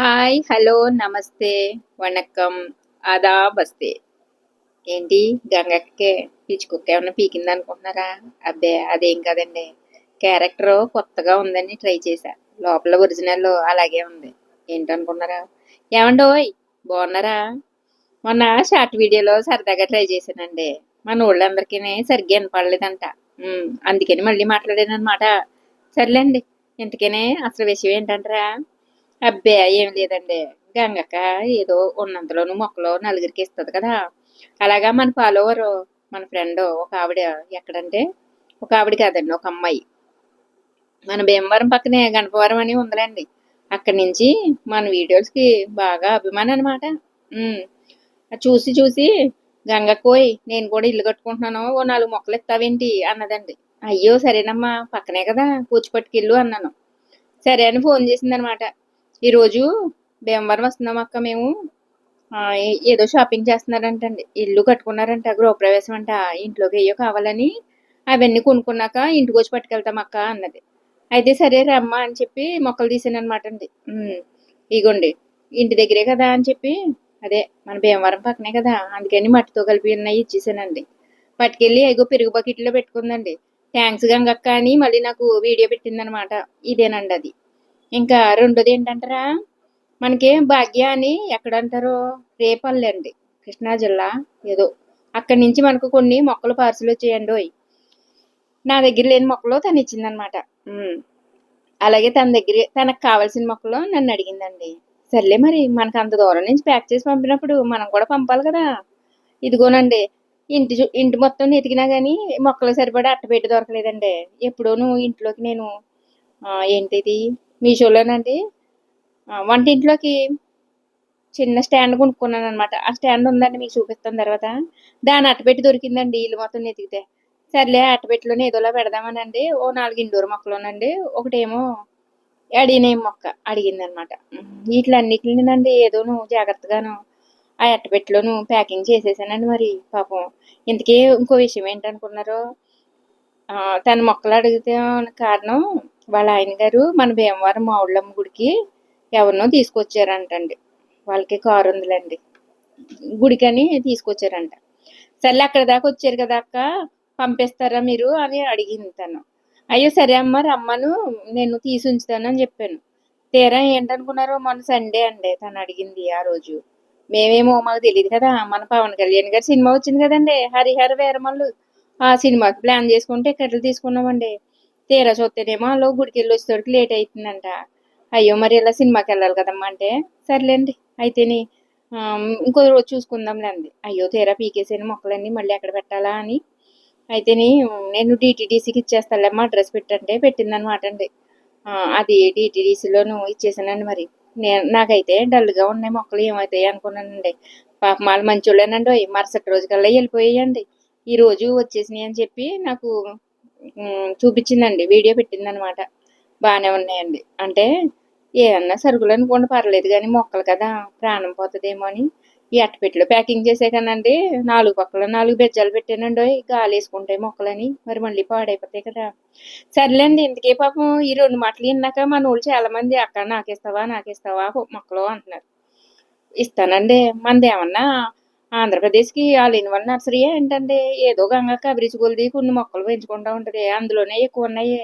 Hi hello నమస్తే వణకం ఆదా బస్తే. ఏంటి గంగక్కే పిచ్చి కుక్క ఏమన్నా పీకింది అనుకుంటున్నారా? అబ్బే అదేం కదండి. క్యారెక్టర్ కొత్తగా ఉందని ట్రై చేశా. లోపల ఒరిజినల్ అలాగే ఉంది. ఏంటనుకున్నారా ఏమండోయ్ బాగున్నారా? మొన్న షార్ట్ వీడియోలో సరదాగా ట్రై చేశానండి. మన ఊళ్ళందరికీ సరిగ్గా వినపడలేదంట. అందుకని మళ్ళీ మాట్లాడాను అనమాట సర్లేండి ఇంతకనే అసలు విషయం ఏంటంటారా? అబ్బే ఏం లేదండి. గంగక్క ఏదో ఉన్నంతలోనూ మొక్కలు నలుగురికి ఇస్తుంది కదా. అలాగా మన ఫాలోవరు మన ఫ్రెండ్ ఒక ఆవిడ ఎక్కడంటే ఒక ఆవిడ కాదండి ఒక అమ్మాయి. మన భీమవరం పక్కనే గణపవరం అని ఉందిలేండి. అక్కడి నుంచి మన వీడియోస్కి బాగా అభిమానం అనమాట చూసి చూసి గంగకోయ్ నేను కూడా ఇల్లు కట్టుకుంటున్నాను ఓ నాలుగు మొక్కలు ఇస్తావేంటి? అన్నదండి. అయ్యో సరేనమ్మా పక్కనే కదా కూచిపట్టుకిల్లు అన్నాను. సరే అని ఫోన్ చేసిందనమాట ఈరోజు భీమవరం వస్తున్నాం అక్క మేము. ఏదో షాపింగ్ చేస్తున్నారంటండి. ఇల్లు కట్టుకున్నారంట గృహప్రవేశం అంట. ఇంట్లోకి ఏయో కావాలని అవన్నీ కొనుక్కున్నాక ఇంటికి వచ్చి పట్టుకెళ్తాం అక్క అన్నది. అయితే సరే రమ్మా అని చెప్పి మొక్కలు తీసాను అనమాట అండి ఇగోండి ఇంటి దగ్గరే కదా అని చెప్పి అదే మన భీమవరం పక్కనే కదా అందుకని మట్టితో కలిపి ఉన్నాయి ఇచ్చేసానండి. పట్టుకెళ్ళి ఎగో పెరుగు బకెట్లో పెట్టుకుందండి. థ్యాంక్స్ గంగక్క అని మళ్ళీ నాకు వీడియో పెట్టిందనమాట ఇదేనండి అది. ఇంకా రెండోది ఏంటంటారా మనకి భాగ్య అని ఎక్కడ అంటారు రేపల్లి అండి కృష్ణా జిల్లా ఏదో. అక్కడి నుంచి మనకు కొన్ని మొక్కలు పార్సిల్ వచ్చేయండి ఓయ్. నా దగ్గర లేని మొక్కలు తను ఇచ్చిందనమాట. అలాగే తన దగ్గర తనకు కావాల్సిన మొక్కలు నన్ను అడిగిందండి. సర్లే మరి మనకు అంత దూరం నుంచి ప్యాక్ చేసి పంపినప్పుడు మనం కూడా పంపాలి కదా. ఇదిగోనండి ఇంటి ఇంటి మొత్తం ఎతికినా కానీ మొక్కలు సరిపడా అట్టపెట్టి దొరకలేదండి. ఎప్పుడూను ఇంట్లోకి నేను ఏంటిది? మీషోలోనండి. వంటింట్లోకి చిన్న స్టాండ్ కొనుక్కున్నాను అనమాట ఆ స్టాండ్ ఉందండి మీకు చూపిస్తాను తర్వాత. దాని అట్టపెట్టి దొరికిందండి ఇల్లు మొత్తం ఎతికితే సర్లే అట్టపెట్టిలోనే ఏదోలా పెడదామనండి. ఓ నాలుగు ఇండోర్ మొక్కలోనండి. ఒకటేమో అడిగిన మొక్క అడిగింది అనమాట వీటిలన్నిటినండి ఏదోను జాగ్రత్తగాను ఆ అట్టపెట్టిలోను ప్యాకింగ్ చేసేసానండి మరి పాపం. ఇంతకీ ఇంకో విషయం ఏంటనుకున్నారు తన మొక్కలు అడిగితే కారణం వాళ్ళ ఆయన గారు మన భీమవరం మావుళ్ళమ్మ గుడికి ఎవరినో తీసుకొచ్చారంటండి. వాళ్ళకి కారు ఉందిలేండి. గుడికని తీసుకొచ్చారంట. సర్లే అక్కడ దాకా వచ్చారు కదా అక్క పంపిస్తారా మీరు అని అడిగింది తను. అయ్యో సరే అమ్మ రమ్మను నేను తీసి ఉంచుతాను అని చెప్పాను. తీరా ఏంటనుకున్నారు మొన్న సండే అండి తను అడిగింది ఆ రోజు. మేమేమో మాకు తెలియదు కదా మన పవన్ కళ్యాణ్ గారి సినిమా వచ్చింది కదండి హరిహర వీరమల్లు. ఆ సినిమాకి ప్లాన్ చేసుకుంటే టికెట్లు తీసుకున్నామండి. తీరా చూస్తేనేమో వాళ్ళు గుడికి వెళ్ళి వచ్చేసరికి లేట్ అవుతుందంట అయ్యో మరి ఇలా సినిమాకి వెళ్ళాలి కదమ్మా అంటే సర్లేండి అయితేని ఇంకో రోజు చూసుకుందాంలే అంది. అయ్యో తీరా పీకేసేని మొక్కలన్నీ మళ్ళీ ఎక్కడ పెట్టాలా అని. అయితేని నేను డిటీడీసీకి ఇచ్చేస్తాలేమ్మా అడ్రస్ పెట్టంటే పెట్టిందనమాట అండి అది. డిటీడీసీలోను ఇచ్చేసానండి మరి. నేను నాకైతే డల్గా ఉన్నాయి మొక్కలు ఏమవుతాయి అనుకున్నానండి. పాప వాళ్ళు మంచోళ్ళేనండి ఓయ్, మరుసటి రోజు కల్లా వెళ్ళిపోయాయండి. ఈ రోజు వచ్చేసినాయి అని చెప్పి నాకు చూపించిందండి. వీడియో పెట్టిందనమాట. బాగానే ఉన్నాయండి. అంటే ఏమన్నా సరుకులు అనుకోండి పర్లేదు కానీ మొక్కలు కదా ప్రాణం పోతుందేమో అని ఈ అట్టపెట్టిలో ప్యాకింగ్ చేసే కదండి నాలుగు పక్కల నాలుగు బెజ్జాలు పెట్టానండి. గాలి వేసుకుంటాయి మొక్కలని మరి మళ్ళీ పాడైపోతాయి కదా. సర్లేండి ఇంతకే పాపం ఈ రెండు మాటలు విన్నాక మన వాళ్ళు చాలా మంది అక్కడ నాకేస్తావా నాకేస్తావా మొక్కలు అంటున్నారు. ఇస్తానండి. మనది ఏమన్నా ఆంధ్రప్రదేశ్కి ఆల్ ఇన్ వన్ నర్సరీ ఏంటండి ఏదో గంగా అభిరుచి కొలిది కొన్ని మొక్కలు పెంచుకుంటూ ఉంటుంది. అందులోనే ఎక్కువ ఉన్నాయి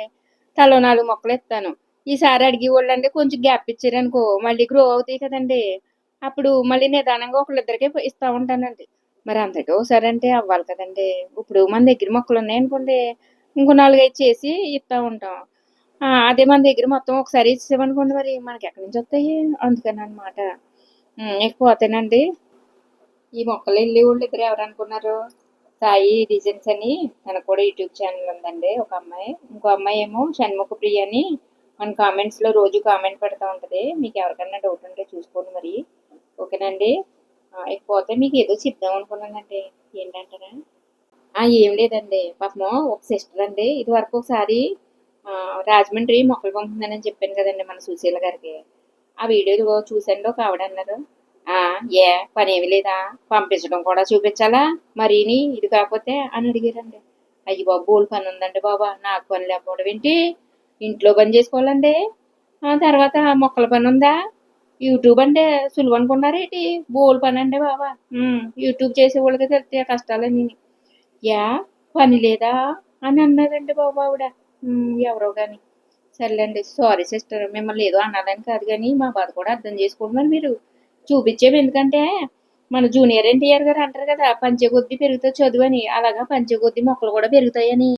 తలో నాలుగు మొక్కలు ఇస్తాను ఈసారి అడిగి వాళ్ళంటే కొంచెం గ్యాప్ ఇచ్చారనుకో మళ్ళీ గ్రో అవుతాయి కదండి. అప్పుడు మళ్ళీ నిదానంగా ఒకళ్ళిద్దరికే ఇస్తూ ఉంటానండి. మరి అంతటి ఒకసారి అంటే అవ్వాలి కదండి. ఇప్పుడు మన దగ్గర మొక్కలు ఉన్నాయనుకోండి ఇంకో నాలుగైదు చేసి ఇస్తూ ఉంటాం. అదే మన దగ్గర మొత్తం ఒకసారి ఇచ్చేసామనుకోండి మరి మనకి ఎక్కడి నుంచి వస్తాయి? అందుకని అనమాట పోతేనండి ఈ మొక్కలు వెళ్ళి వాళ్ళు ఇద్దరు ఎవరు అనుకున్నారు సాయి డిజైన్స్ అని. తనకు కూడా యూట్యూబ్ ఛానల్ ఉందండి ఒక అమ్మాయి. ఇంకో అమ్మాయి ఏమో షణ్ముఖ ప్రియ అని. మన కామెంట్స్లో రోజు కామెంట్ పెడతా ఉంటుంది. మీకు ఎవరికైనా డౌట్ ఉంటే చూసుకోండి మరి. ఓకేనండి ఇకపోతే మీకు ఏదో చెప్దాం అనుకున్నానండి. ఏంటంటారా ఏం లేదండి. పాపం ఒక సిస్టర్ అండి. ఇది వరకు ఒకసారి రాజమండ్రి మొక్కలు పంపుతుందని చెప్పాను కదండి మన సుశీల గారికి. ఆ వీడియోలు చూసండి ఒక ఆవిడ అన్నారు. ఏ పని ఏమి లేదా? పంపించడం కూడా చూపించాలా? మరీని ఇది కాకపోతే అని అడిగారండి. అయ్యి బాబు బోల్ పని ఉందండి బాబా నాకు పని లేకపోవడం ఏంటి? ఇంట్లో పని చేసుకోవాలండి. తర్వాత మొక్కల పని ఉందా? యూట్యూబ్ అంటే సులువు అనుకున్నారు ఏంటి? బోల్ పని అండి బాబా. యూట్యూబ్ చేసే వాళ్ళకి తెలితే కష్టాలని యా పని లేదా? అని అన్నదండి బాబు ఆవిడ. ఎవరో కానీ సర్లేండి సారీ సిస్టర్ మిమ్మల్ని ఏదో అనాలని కాదు కానీ మా బాధ కూడా అర్థం చేసుకుంటున్నారు మీరు. చూపించాము చూపించేవి. ఎందుకంటే మన జూనియర్ ఎన్టీఆర్ గారు అంటారు కదా పంచే కొద్దీ పెరుగుతుంది చదువు అని. అలాగా పంచే కొద్దీ మొక్కలు కూడా పెరుగుతాయని